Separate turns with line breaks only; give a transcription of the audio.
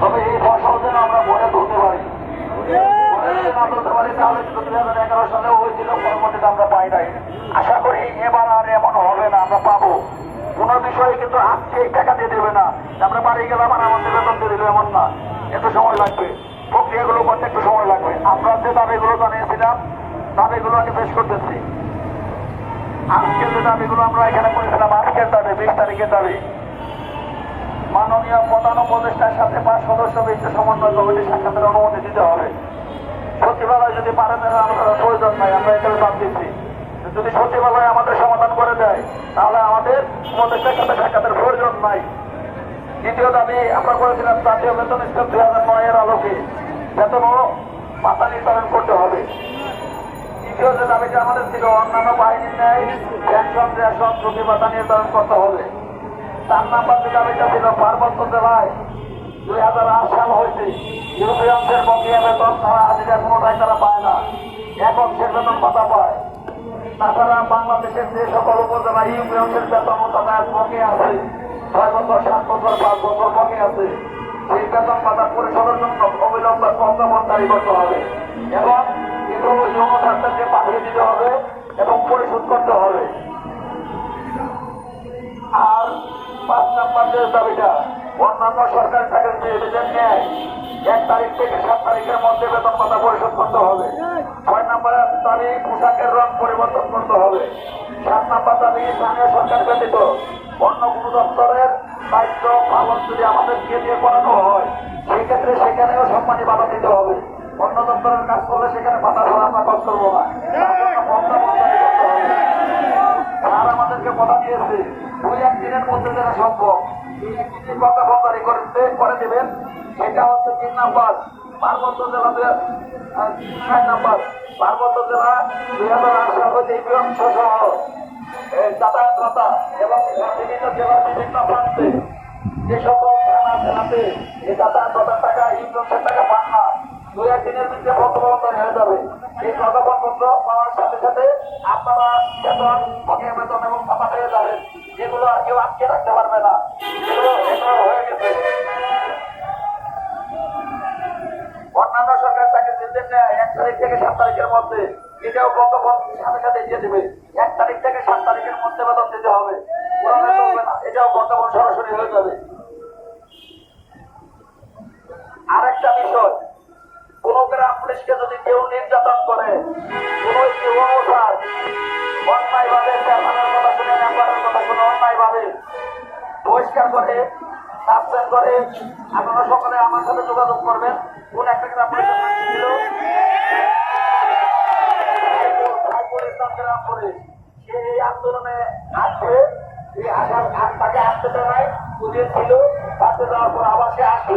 তবে এই ফসল যেন আমরা ভরে তুলতে পারি। এগারো হয়েছিল আমরা পাই নাই। আশা করি এবার এমন হবে না, আমরা পাবো। বিষয়ে কিন্তু আজকে টাকা দিয়ে দেবে না। আমরা গেলাম আর বেতন দিয়ে এমন না। একটু সময় লাগবে। প্রক্রিয়াগুলো করতে একটু সময় লাগবে। আমরা যে দাবিগুলো জানিয়েছিলাম, দাবিগুলো আগে পেশ করতেছি। আজকের যে দাবিগুলো আমরা এখানে করেছিলাম আজকের দাবি, বিশ তারিখের দাবি। মাননীয় প্রধান উপদেষ্টার সাথে পাঁচ সদস্য বিশিষ্ট সমন্বয় কমিটি সাক্ষাতের অনুমতি দিতে হবে। সচিবালয় যদি পারে তাহলে আমাদের প্রয়োজন নাই, আমরা এখানে বাদ দিচ্ছি। যদি সচিবালয় আমাদের সমাধান করে দেয়, তাহলে আমাদের উপদেষ্টার সাথে সাক্ষাতের প্রয়োজন নাই। দ্বিতীয় দাবি, আমরা করেছিলাম জাতীয় বেতন স্কেল দুই হাজার নয়ের আলোকে। বেতন ভাতা নির্ধারণ করতে হবে। তৃতীয় যে দাবিটা আমাদের ছিল, অন্যান্য বাহিনীর ন্যায়, পেনশন, রেশন, ঝুঁকি ভাতা নির্ধারণ করতে হবে। চার নাম্বার যে দাবিটা ছিল পার্বত্য জেলায় দুই হাজার আট সাল হয়েছে। ইউপিএমসের বকেয়া বেতন তারা হাজিরা কোনোটাই তারা পায় না। এক অংশের বেতন ভাতা পায়। তাছাড়া বাংলাদেশের যে সকল উপজেলা ইউপিএমসের বেতন যাতায়াত বকেয়া আছে। ছয় বছর, সাত বছর, পাঁচ বছর বকেয়া আছে। সেই বেতন ভাতা পরিশোধের জন্য অবিলম্বে প্রজ্ঞাপন জারি করতে হবে। এবং এগুলো যৌন স্বাস্থ্যকে পাঠিয়ে দিতে হবে এবং পরিশোধ করতে হবে। আর পাঁচ নম্বর যে দাবিটা। অন্যান্য সরকারি এদের ন্যায় এক তারিখ থেকে সাত তারিখের মধ্যে বেতন ভাতা পরিশোধ করতে হবে। ছয় নম্বরে দাবি পোশাকের রং পরিবর্তন করতে হবে। সাত নম্বর দাবি, স্থানীয় সরকার ব্যতীত অন্য কোনো দপ্তরের দায়িত্ব পালন যদি আমাদেরকে দিয়ে করানো হয়, সেক্ষেত্রে সেখানেও সম্মানী বাধা দিতে হবে। অন্য দপ্তরের কাজ করলে সেখানে বাধা আমরা কাজ করব না তার জন্য প্রজ্ঞাপন জারি করতে হবে স্যার আমাদেরকে কথা দিয়েছে একদিনের মধ্যে যেটা সম্ভব কথা করতে করে দেবেন। সেটা হচ্ছে তিন নাম্বার। পার্বত্য জেলাতে ছয় নাম্বার। পার্বত্য জেলা দুই হাজার আট সাল হতে অংশ সহ এবং বিভিন্ন জেলার বিভিন্ন প্রান্তে যে সকল থানা জেলাতে এই যাতায়াত ভাতার টাকা ইন্স্যুরেন্সের টাকা পান না। দুই একদিনের মধ্যে প্রজ্ঞাপন হয়ে যাবে। এই পাওয়ার সাথে সাথে আপনারা বকেয়া বেতন এবং পেয়ে যাবেন। যেগুলো আর কেউ রাখতে পারবে না। এক তারিখ থেকে সাত তারিখের মধ্যে। এটাও প্রজ্ঞাপন সাথে সাথে দিয়ে দেবে। এক তারিখ থেকে সাত তারিখের মধ্যে বেতন দিতে হবে। এটাও প্রজ্ঞাপন সরাসরি হয়ে যাবে। বহিষ্কার করে সাসপেন্ড করে, আপনারা সকলে আমার সাথে যোগাযোগ করবেন। কোন একটা গ্রাম ছিল সে আন্দোলনে আসবে তাকে আসতে পুলিশ ছিল আসতে দেওয়ার পর আবার সে আসবে।